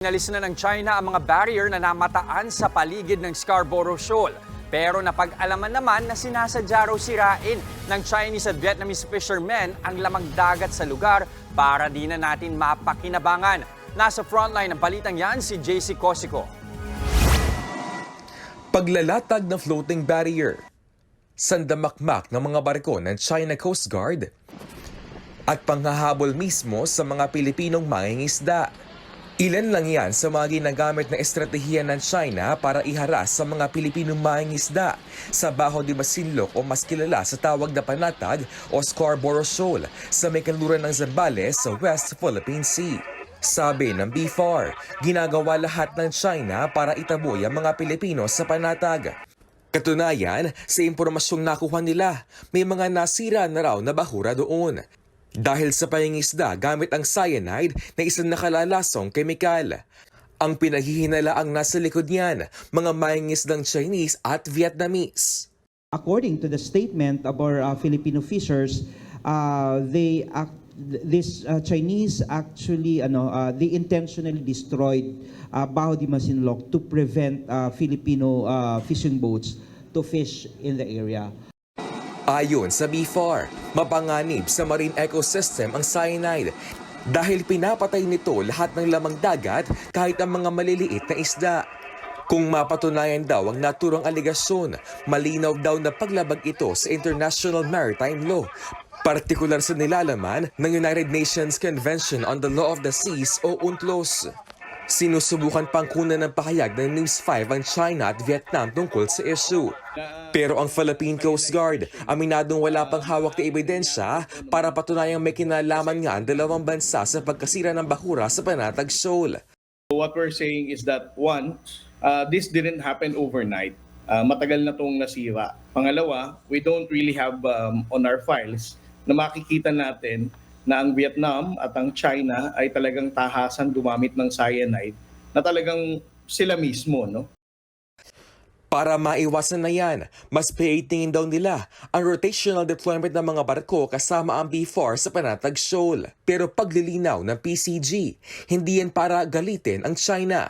Inalis na ng China ang mga barrier na namataan sa paligid ng Scarborough Shoal. Pero napag-alaman naman na sinasadya raw sirain ng Chinese at Vietnamese fishermen ang lamang dagat sa lugar para di na natin mapakinabangan. Nasa frontline ng balitang yan si JC Cosico. Paglalatag ng floating barrier, sandamakmak ng mga barko ng China Coast Guard, at panghahabol mismo sa mga Pilipinong mangingisda. Ilan lang yan sa mga ginagamit na estratehiya ng China para iharas sa mga Pilipinong mangingisda sa Baho de Masinloc o mas kilala sa tawag na panatag o Scarborough Shoal sa may ng Zambales sa West Philippine Sea. Sabi ng BFAR, ginagawa lahat ng China para itaboy ang mga Pilipino sa panatag. Katunayan, sa impormasyong nakuha nila, may mga nasira na raw na bahura doon. Dahil sa pangingisda gamit ang cyanide na isang nakalalasong kemikal. Ang pinaghihinala ang nasa likod niyan, mga mangingisdang Chinese at Vietnamese. According to the statement of our uh, Filipino fishers, uh, they act, this uh, Chinese actually ano uh, they intentionally destroyed uh, Baho de Masinloc to prevent uh, Filipino uh, fishing boats to fish in the area. Ayon sa BFAR, mapanganib sa marine ecosystem ang cyanide dahil pinapatay nito lahat ng lamang dagat kahit ang mga maliliit na isda. Kung mapatunayan daw ang naturang aligasyon, malinaw daw na paglabag ito sa International Maritime Law, partikular sa nilalaman ng United Nations Convention on the Law of the Seas o UNCLOS. Sinusubukan pang kunan ng pahayag ng News 5 ang China at Vietnam tungkol sa issue. Pero ang Philippine Coast Guard, aminadong wala pang hawak na ebidensya para patunayang may kinalaman nga ang dalawang bansa sa pagkasira ng bahura sa Panatag Shoal. What we're saying is that one, uh, this didn't happen overnight. Uh, matagal na tong nasira. Pangalawa, we don't really have um, on our files na makikita natin na ang Vietnam at ang China ay talagang tahasan gumamit ng cyanide na talagang sila mismo, no? Para maiwasan na yan, mas paitingin daw nila ang rotational deployment ng mga barko kasama ang B-4 sa Panatag Shoal. Pero paglilinaw ng PCG, hindi yan para galitin ang China.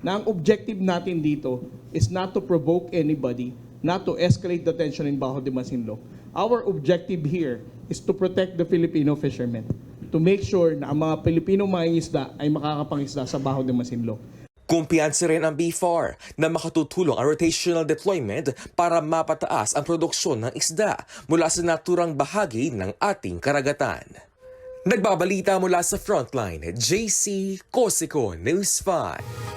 na ang objective natin dito is not to provoke anybody, not to escalate the tension in Bajo de Masinloc. Our objective here is to protect the Filipino fishermen, to make sure na ang mga Pilipino mangingisda ay makakapangisda sa Bajo de Masinloc. Kumpiyansa rin ang B4 na makatutulong ang rotational deployment para mapataas ang produksyon ng isda mula sa naturang bahagi ng ating karagatan. Nagbabalita mula sa Frontline, JC Cosico News 5.